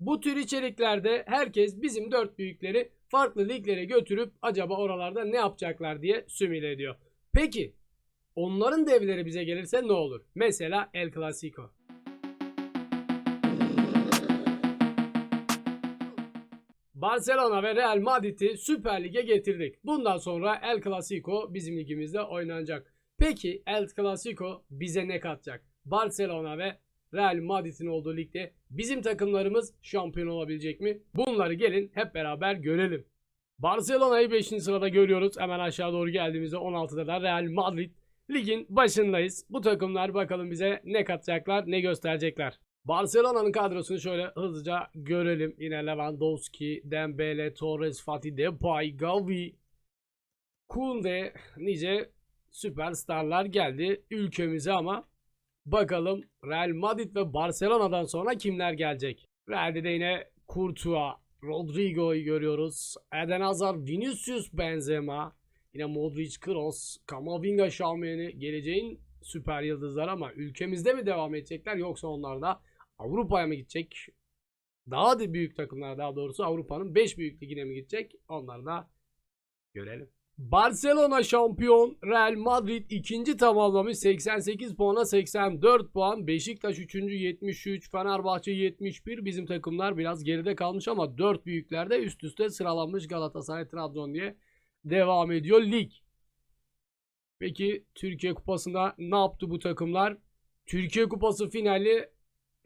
Bu tür içeriklerde herkes bizim dört büyükleri farklı liglere götürüp acaba oralarda ne yapacaklar diye simüle ediyor. Peki onların devleri bize gelirse ne olur? Mesela El Clasico. Barcelona ve Real Madrid'i Süper Lig'e getirdik. Bundan sonra El Clasico bizim ligimizde oynanacak. Peki El Clasico bize ne katacak? Barcelona ve Real Madrid'in olduğu ligde bizim takımlarımız şampiyon olabilecek mi? Bunları gelin hep beraber görelim. Barcelona'yı 5. sırada görüyoruz. Hemen aşağı doğru geldiğimizde 16'da da Real Madrid. Ligin başındayız. Bu takımlar bakalım bize ne katacaklar, ne gösterecekler. Barcelona'nın kadrosunu şöyle hızlıca görelim. Yine Lewandowski, Dembele, Torres, Fatih Depay, Gavi, Kunde, nice süperstarlar geldi ülkemize ama bakalım Real Madrid ve Barcelona'dan sonra kimler gelecek? Real'de de yine Courtois, Rodrigo'yu görüyoruz. Eden Hazard, Vinicius Benzema, yine Modric, Kroos, Kamavinga, Şamiyeni geleceğin süper yıldızlar ama ülkemizde mi devam edecekler yoksa onlar da Avrupa'ya mı gidecek? Daha da büyük takımlar daha doğrusu Avrupa'nın 5 büyük ligine mi gidecek? Onları da görelim. Barcelona şampiyon, Real Madrid ikinci tamamlamış 88 puana 84 puan. Beşiktaş 3. 73, Fenerbahçe 71. Bizim takımlar biraz geride kalmış ama 4 büyüklerde üst üste sıralanmış Galatasaray, Trabzon diye devam ediyor lig. Peki Türkiye Kupası'nda ne yaptı bu takımlar? Türkiye Kupası finali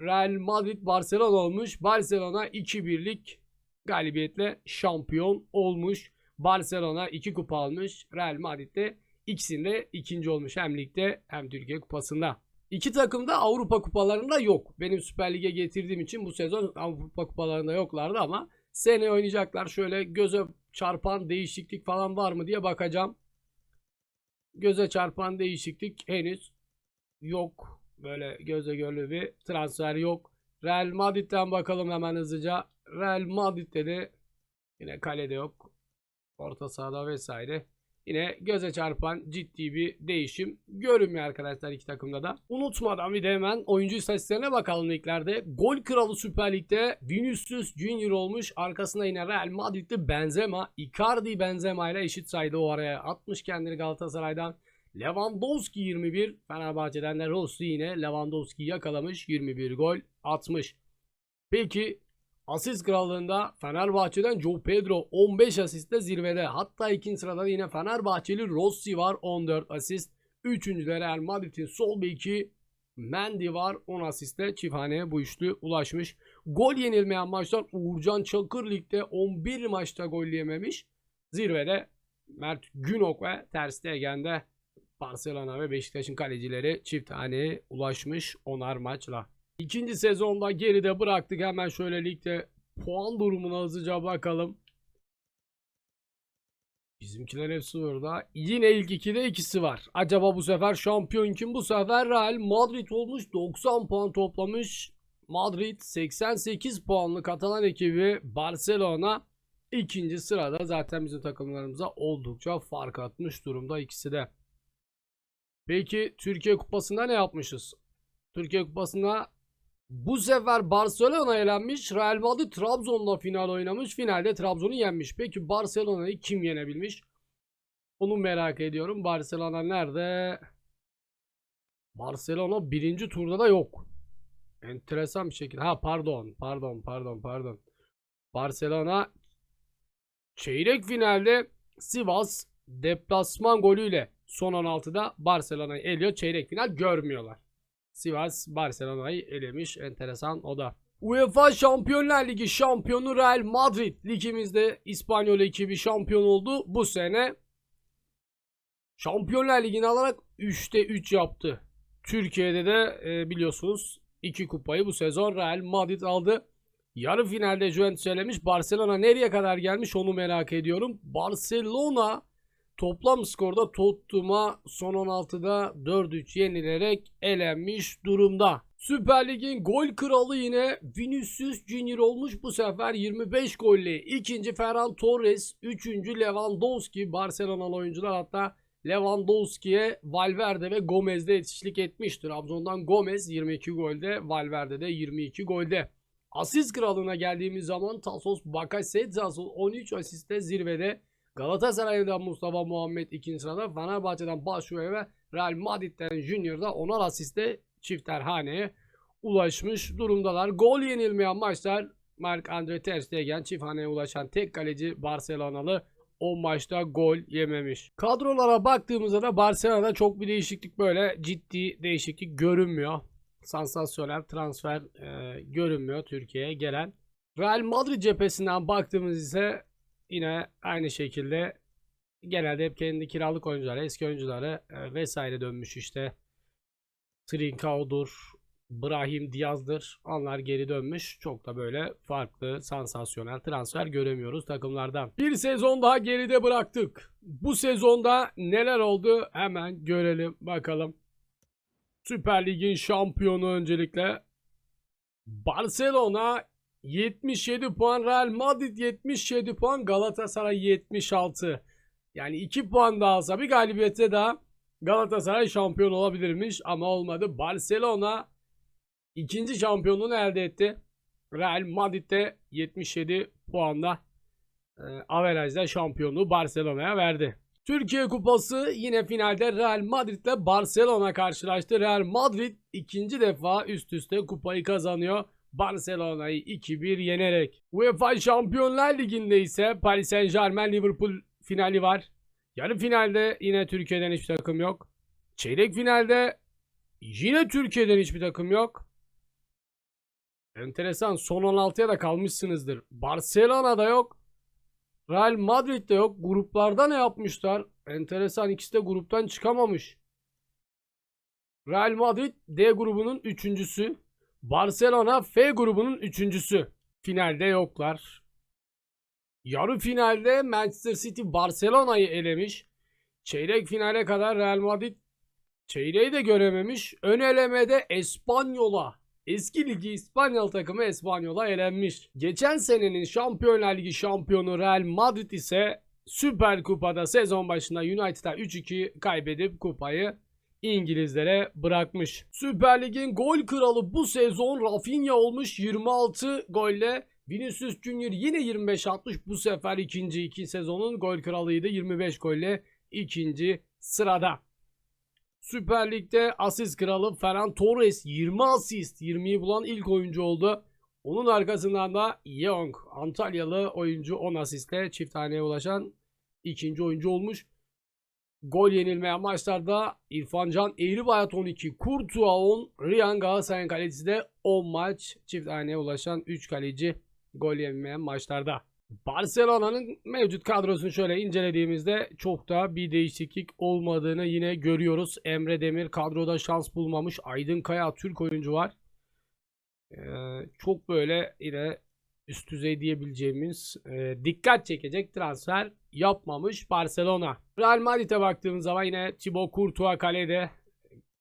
Real Madrid Barcelona olmuş. Barcelona 2-1'lik galibiyetle şampiyon olmuş. Barcelona 2 kupa almış. Real Madrid de ikisinde ikinci olmuş. Hem ligde hem Türkiye Kupası'nda. İki takım da Avrupa kupalarında yok. Benim Süper Lig'e getirdiğim için bu sezon Avrupa kupalarında yoklardı ama sene oynayacaklar. Şöyle göze çarpan değişiklik falan var mı diye bakacağım. Göze çarpan değişiklik henüz yok. Böyle göze görülür bir transfer yok. Real Madrid'den bakalım hemen hızlıca. Real Madrid'de de yine kalede yok. Orta sahada vesaire. Yine göze çarpan ciddi bir değişim görünmüyor arkadaşlar iki takımda da. Unutmadan bir de hemen oyuncu istatistiklerine bakalım liglerde. Gol kralı Süper Lig'de Vinicius Junior olmuş. Arkasında yine Real Madrid'de Benzema. Icardi Benzema ile eşit sayıda o araya atmış kendini Galatasaray'dan. Lewandowski 21. Fenerbahçe'den de Rossi yine Lewandowski yakalamış. 21 gol atmış. Peki asist krallığında Fenerbahçe'den Joe Pedro 15 asistle zirvede. Hatta ikinci sırada yine Fenerbahçeli Rossi var 14 asist. Üçüncüde Real Madrid'in sol beki Mendy var 10 asistle çifthaneye bu üçlü ulaşmış. Gol yenilmeyen maçlar Uğurcan Çakır Lig'de 11 maçta gol yememiş. Zirvede Mert Günok ve Ter Stegen'de Barcelona ve Beşiktaş'ın kalecileri çift haneye ulaşmış onar maçla. İkinci sezonda geride bıraktık. Hemen şöyle ligde puan durumuna hızlıca bakalım. Bizimkiler hepsi orada. Yine ilk ikide ikisi var. Acaba bu sefer şampiyon kim? Bu sefer Real Madrid olmuş. 90 puan toplamış. Madrid 88 puanlı Katalan ekibi Barcelona ikinci sırada. Zaten bizim takımlarımıza oldukça fark atmış durumda ikisi de. Peki Türkiye Kupası'nda ne yapmışız? Türkiye Kupası'nda bu sefer Barcelona elenmiş. Real Madrid Trabzon'la final oynamış. Finalde Trabzon'u yenmiş. Peki Barcelona'yı kim yenebilmiş? Onu merak ediyorum. Barcelona nerede? Barcelona birinci turda da yok. Enteresan bir şekilde. Ha pardon. Pardon pardon pardon. Barcelona çeyrek finalde Sivas deplasman golüyle son 16'da Barcelona'yı eliyor. Çeyrek final görmüyorlar. Sivas Barcelona'yı elemiş. Enteresan o da. UEFA Şampiyonlar Ligi şampiyonu Real Madrid ligimizde İspanyol ekibi şampiyon oldu. Bu sene Şampiyonlar Ligi'ni alarak 3'te 3 yaptı. Türkiye'de de e, biliyorsunuz 2 kupayı bu sezon Real Madrid aldı. Yarı finalde Juventus elemiş. Barcelona nereye kadar gelmiş onu merak ediyorum. Barcelona Toplam skorda Tottenham'a son 16'da 4-3 yenilerek elenmiş durumda. Süper Lig'in gol kralı yine Vinicius Junior olmuş bu sefer 25 golle. İkinci Ferran Torres, üçüncü Lewandowski. Barcelonalı oyuncular hatta Lewandowski'ye Valverde ve Gomez'de yetişlik etmiş. Trabzon'dan Gomez 22 golde, Valverde de 22 golde. Asist kralına geldiğimiz zaman Tasos Bakasetas 13 asiste zirvede. Galatasaray'dan Mustafa Muhammed ikinci sırada. Fenerbahçe'den Başuay ve Real Madrid'den Junior'da 10'ar asiste çifter haneye ulaşmış durumdalar. Gol yenilmeyen maçlar Mark Andre Ter Stegen çift haneye ulaşan tek kaleci Barcelonalı o maçta gol yememiş. Kadrolara baktığımızda da Barcelona'da çok bir değişiklik böyle ciddi değişiklik görünmüyor. Sansasyonel transfer e, görünmüyor Türkiye'ye gelen. Real Madrid cephesinden baktığımız ise yine aynı şekilde genelde hep kendi kiralık oyuncuları, eski oyuncuları e, vesaire dönmüş işte. Trinkao'dur, Brahim Diaz'dır. Onlar geri dönmüş. Çok da böyle farklı, sansasyonel transfer göremiyoruz takımlardan. Bir sezon daha geride bıraktık. Bu sezonda neler oldu hemen görelim bakalım. Süper Lig'in şampiyonu öncelikle Barcelona 77 puan, Real Madrid 77 puan, Galatasaray 76. Yani 2 puan daha alsa bir galibiyete daha Galatasaray şampiyon olabilirmiş ama olmadı. Barcelona ikinci şampiyonluğunu elde etti. Real Madrid'de 77 puanla e, averajda şampiyonluğu Barcelona'ya verdi. Türkiye Kupası yine finalde Real Madrid ile Barcelona karşılaştı. Real Madrid ikinci defa üst üste kupayı kazanıyor. Barcelona'yı 2-1 yenerek. UEFA Şampiyonlar Ligi'nde ise Paris Saint Germain Liverpool finali var. Yarı finalde yine Türkiye'den hiçbir takım yok. Çeyrek finalde yine Türkiye'den hiçbir takım yok. Enteresan. Son 16'ya da kalmışsınızdır. Barcelona'da yok. Real Madrid'de yok. Gruplarda ne yapmışlar? Enteresan. ikisi de gruptan çıkamamış. Real Madrid D grubunun üçüncüsü. Barcelona F grubunun üçüncüsü. Finalde yoklar. Yarı finalde Manchester City Barcelona'yı elemiş. Çeyrek finale kadar Real Madrid çeyreği de görememiş. Ön elemede Espanyol'a Eski ligi İspanyol takımı Espanyol'a elenmiş. Geçen senenin Şampiyonlar Ligi şampiyonu Real Madrid ise Süper Kupa'da sezon başında United'a 3-2 kaybedip kupayı İngilizlere bırakmış. Süper Lig'in gol kralı bu sezon Rafinha olmuş 26 golle. Vinicius Junior yine 25 atmış. Bu sefer ikinci iki sezonun gol kralıydı. 25 golle ikinci sırada. Süper Lig'de asist kralı Ferran Torres 20 asist 20'yi bulan ilk oyuncu oldu. Onun arkasından da Young Antalyalı oyuncu 10 asistle çift haneye ulaşan ikinci oyuncu olmuş. Gol yenilmeyen maçlarda İrfan Can Eğribayat 12, Kurtuğa 10, Riyan Galatasaray'ın kalecisi de 10 maç çift haneye ulaşan 3 kaleci gol yenilmeyen maçlarda. Barcelona'nın mevcut kadrosunu şöyle incelediğimizde çok da bir değişiklik olmadığını yine görüyoruz. Emre Demir kadroda şans bulmamış. Aydın Kaya Türk oyuncu var. Ee, çok böyle yine üst düzey diyebileceğimiz e, dikkat çekecek transfer yapmamış Barcelona. Real Madrid'e baktığımız zaman yine Thibaut Courtois kalede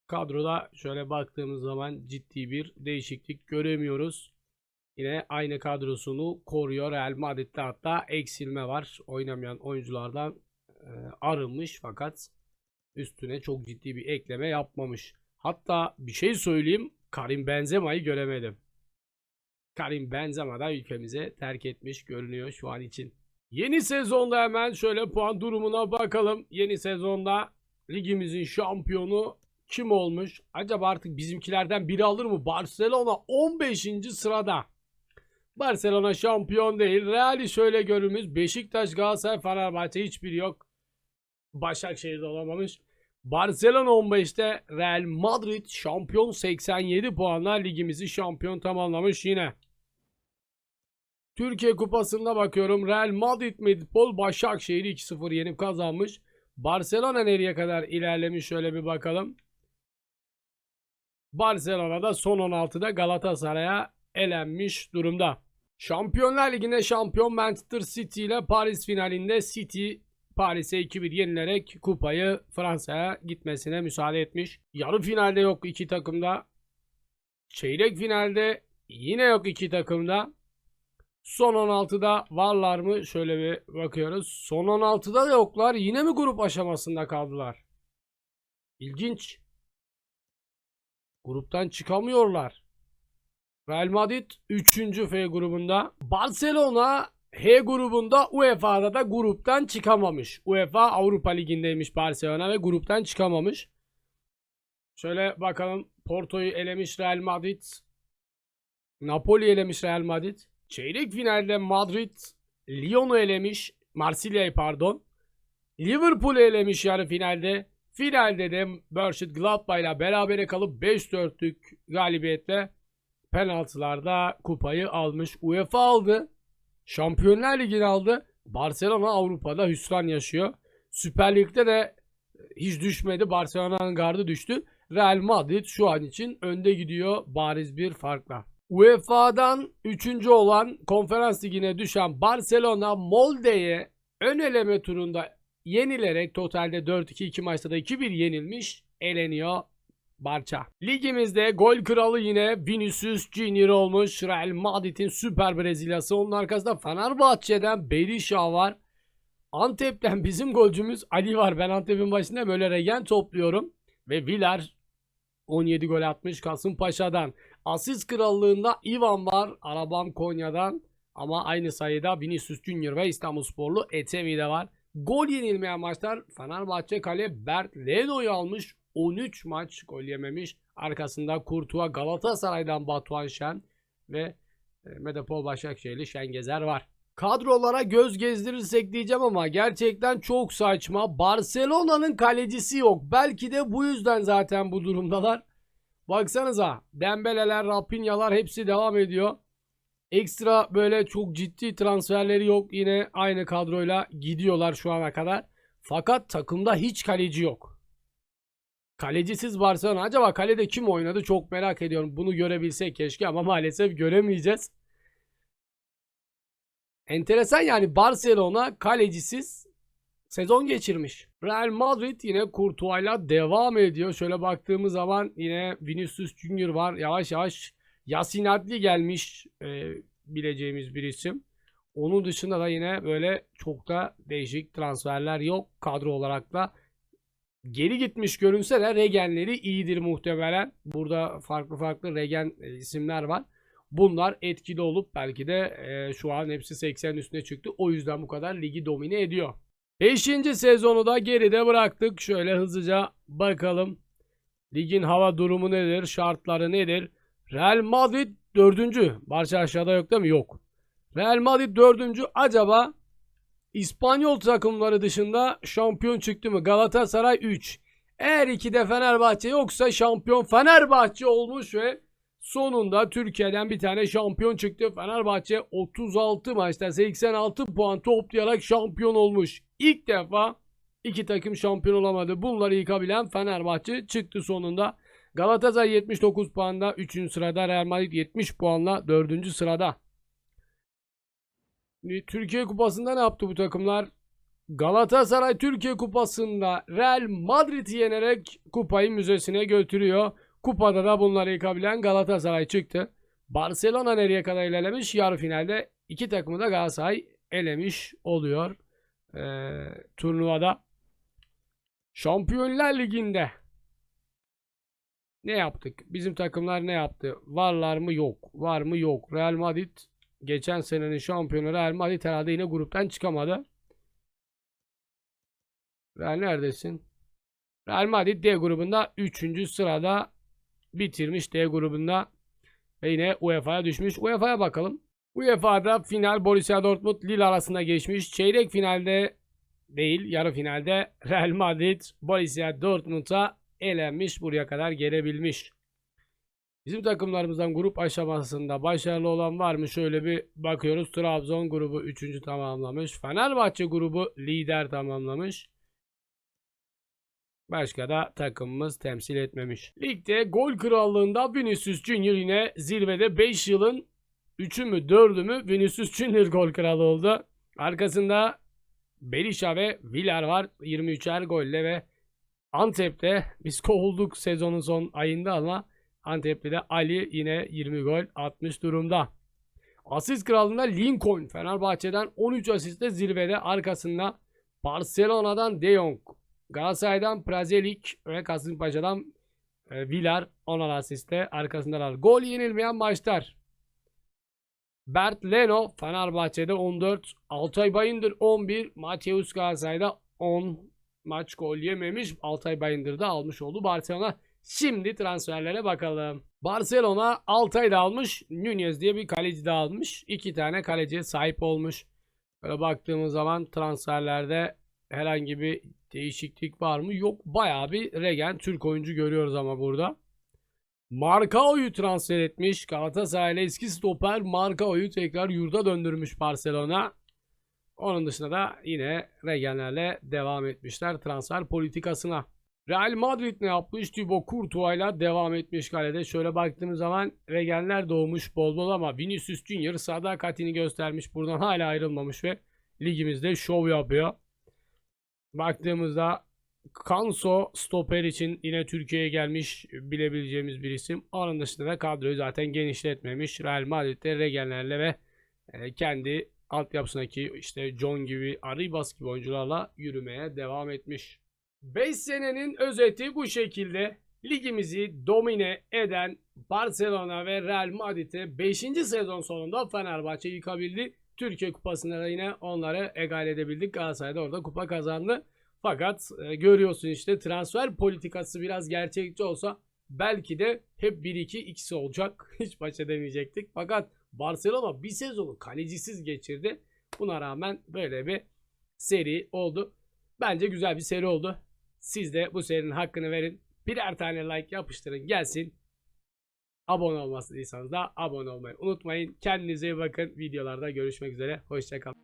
kadroda şöyle baktığımız zaman ciddi bir değişiklik göremiyoruz. Yine aynı kadrosunu koruyor Real Madrid'de hatta eksilme var. Oynamayan oyunculardan e, arınmış fakat üstüne çok ciddi bir ekleme yapmamış. Hatta bir şey söyleyeyim Karim Benzema'yı göremedim. Karim Benzema da ülkemize terk etmiş görünüyor şu an için. Yeni sezonda hemen şöyle puan durumuna bakalım. Yeni sezonda ligimizin şampiyonu kim olmuş? Acaba artık bizimkilerden biri alır mı? Barcelona 15. sırada. Barcelona şampiyon değil. Real'i şöyle görürüz. Beşiktaş, Galatasaray, Fenerbahçe hiçbiri yok. Başakşehir'de olamamış. Barcelona 15'te Real Madrid şampiyon 87 puanla ligimizi şampiyon tamamlamış yine. Türkiye Kupası'nda bakıyorum. Real Madrid Medipol Başakşehir'i 2-0 yenip kazanmış. Barcelona nereye kadar ilerlemiş şöyle bir bakalım. Barcelona'da son 16'da Galatasaray'a elenmiş durumda. Şampiyonlar Ligi'nde şampiyon Manchester City ile Paris finalinde City Paris'e 2-1 yenilerek kupayı Fransa'ya gitmesine müsaade etmiş. Yarı finalde yok iki takımda. Çeyrek finalde yine yok iki takımda. Son 16'da varlar mı? Şöyle bir bakıyoruz. Son 16'da da yoklar. Yine mi grup aşamasında kaldılar? İlginç. Gruptan çıkamıyorlar. Real Madrid 3. F grubunda. Barcelona H grubunda UEFA'da da gruptan çıkamamış. UEFA Avrupa Ligi'ndeymiş Barcelona ve gruptan çıkamamış. Şöyle bakalım Porto'yu elemiş Real Madrid. Napoli elemiş Real Madrid. Çeyrek finalde Madrid Lyon'u elemiş. Marsilya'yı pardon. Liverpool'u elemiş yarı finalde. Finalde de Mönchengladbach ile berabere kalıp 5-4'lük galibiyetle penaltılarda kupayı almış. UEFA aldı. Şampiyonlar Ligi'ni aldı. Barcelona Avrupa'da hüsran yaşıyor. Süper Lig'de de hiç düşmedi. Barcelona'nın gardı düştü. Real Madrid şu an için önde gidiyor bariz bir farkla. UEFA'dan 3. olan konferans ligine düşen Barcelona Molde'ye ön eleme turunda yenilerek totalde 4-2-2 maçta da 2-1 yenilmiş eleniyor Barça. Ligimizde gol kralı yine Vinicius Junior olmuş. Real Madrid'in süper Brezilyası. Onun arkasında Fenerbahçe'den Berisha var. Antep'ten bizim golcümüz Ali var. Ben Antep'in başında böyle regen topluyorum. Ve Vilar 17 gol atmış Kasımpaşa'dan. Asist krallığında Ivan var. Arabam Konya'dan. Ama aynı sayıda Vinicius Junior ve İstanbulsporlu Etemi de var. Gol yenilmeyen maçlar Fenerbahçe kale Bert Leno'yu almış. 13 maç gol yememiş. Arkasında Kurtuğa Galatasaray'dan Batuhan Şen ve e, Medipol Başakşehirli Şengezer var. Kadrolara göz gezdirirsek diyeceğim ama gerçekten çok saçma. Barcelona'nın kalecisi yok. Belki de bu yüzden zaten bu durumdalar. Baksanıza Dembeleler, Rapinyalar hepsi devam ediyor. Ekstra böyle çok ciddi transferleri yok. Yine aynı kadroyla gidiyorlar şu ana kadar. Fakat takımda hiç kaleci yok. Kalecisiz Barcelona. Acaba kalede kim oynadı çok merak ediyorum. Bunu görebilsek keşke ama maalesef göremeyeceğiz. Enteresan yani Barcelona kalecisiz sezon geçirmiş. Real Madrid yine Courtois'la devam ediyor. Şöyle baktığımız zaman yine Vinicius Junior var. Yavaş yavaş Yasin Adli gelmiş e, bileceğimiz bir isim. Onun dışında da yine böyle çok da değişik transferler yok kadro olarak da. Geri gitmiş görünse de regenleri iyidir muhtemelen. Burada farklı farklı regen e, isimler var. Bunlar etkili olup belki de e, şu an hepsi 80 üstüne çıktı. O yüzden bu kadar ligi domine ediyor. 5. sezonu da geride bıraktık. Şöyle hızlıca bakalım. Ligin hava durumu nedir? Şartları nedir? Real Madrid 4. Barça aşağıda yok değil mi? Yok. Real Madrid 4. Acaba İspanyol takımları dışında şampiyon çıktı mı? Galatasaray 3. Eğer 2'de Fenerbahçe yoksa şampiyon Fenerbahçe olmuş ve sonunda Türkiye'den bir tane şampiyon çıktı. Fenerbahçe 36 maçta 86 puan toplayarak şampiyon olmuş. İlk defa iki takım şampiyon olamadı. Bunları yıkabilen Fenerbahçe çıktı sonunda. Galatasaray 79 puanda 3. sırada. Real Madrid 70 puanla 4. sırada. Türkiye Kupası'nda ne yaptı bu takımlar? Galatasaray Türkiye Kupası'nda Real Madrid'i yenerek kupayı müzesine götürüyor. Kupada da bunları yıkabilen Galatasaray çıktı. Barcelona nereye kadar ilerlemiş? Yarı finalde iki takımı da Galatasaray elemiş oluyor. Ee, turnuvada. Şampiyonlar Ligi'nde ne yaptık? Bizim takımlar ne yaptı? Varlar mı? Yok. Var mı? Yok. Real Madrid geçen senenin şampiyonu Real Madrid herhalde yine gruptan çıkamadı. Real neredesin? Real Madrid D grubunda 3. sırada bitirmiş D grubunda ve yine UEFA'ya düşmüş. UEFA'ya bakalım. UEFA'da final Borussia Dortmund Lille arasında geçmiş. Çeyrek finalde değil yarı finalde Real Madrid Borussia Dortmund'a elenmiş. Buraya kadar gelebilmiş. Bizim takımlarımızdan grup aşamasında başarılı olan var mı? Şöyle bir bakıyoruz. Trabzon grubu 3. tamamlamış. Fenerbahçe grubu lider tamamlamış. Başka da takımımız temsil etmemiş. Ligde gol krallığında Vinicius Junior yine zirvede 5 yılın 3'ü mü 4'ü mü Vinicius Junior gol kralı oldu. Arkasında Berisha ve Villar var 23'er golle ve Antep'te biz kovulduk sezonun son ayında ama Antep'te de Ali yine 20 gol atmış durumda. Asist kralında Lincoln Fenerbahçe'den 13 asistle zirvede arkasında Barcelona'dan De Jong, Galatasaray'dan Prazelik ve Kasımpaşa'dan E, Villar 10 asiste arkasındalar. Gol yenilmeyen maçlar. Bert Leno Fenerbahçe'de 14. Altay Bayındır 11. Mateus Galatasaray'da 10 maç gol yememiş. Altay Bayındır da almış oldu Barcelona. Şimdi transferlere bakalım. Barcelona Altay da almış. Nunez diye bir kaleci de almış. İki tane kaleciye sahip olmuş. Böyle baktığımız zaman transferlerde herhangi bir değişiklik var mı? Yok. Bayağı bir regen Türk oyuncu görüyoruz ama burada. Marcao'yu transfer etmiş. Galatasaray'la eski stoper Marcao'yu tekrar yurda döndürmüş Barcelona. Onun dışında da yine regenlerle devam etmişler transfer politikasına. Real Madrid ne yapmış? Thibaut Courtois'la devam etmiş kalede. Şöyle baktığımız zaman regenler doğmuş bol bol ama Vinicius Junior sadakatini göstermiş. Buradan hala ayrılmamış ve ligimizde şov yapıyor. Baktığımızda Kanso stoper için yine Türkiye'ye gelmiş bilebileceğimiz bir isim. Onun dışında da kadroyu zaten genişletmemiş. Real Madrid'de regenlerle ve e, kendi altyapısındaki işte John gibi, Arribas gibi oyuncularla yürümeye devam etmiş. 5 senenin özeti bu şekilde. Ligimizi domine eden Barcelona ve Real Madrid'e 5. sezon sonunda Fenerbahçe yıkabildi. Türkiye Kupası'nda da yine onları egal edebildik. Galatasaray'da orada kupa kazandı. Fakat e, görüyorsun işte transfer politikası biraz gerçekçi olsa belki de hep 1-2 ikisi olacak. Hiç baş edemeyecektik. Fakat Barcelona bir sezonu kalecisiz geçirdi. Buna rağmen böyle bir seri oldu. Bence güzel bir seri oldu. Siz de bu serinin hakkını verin. Birer tane like yapıştırın gelsin. Abone olmazsanız da abone olmayı unutmayın. Kendinize iyi bakın. Videolarda görüşmek üzere. Hoşçakalın.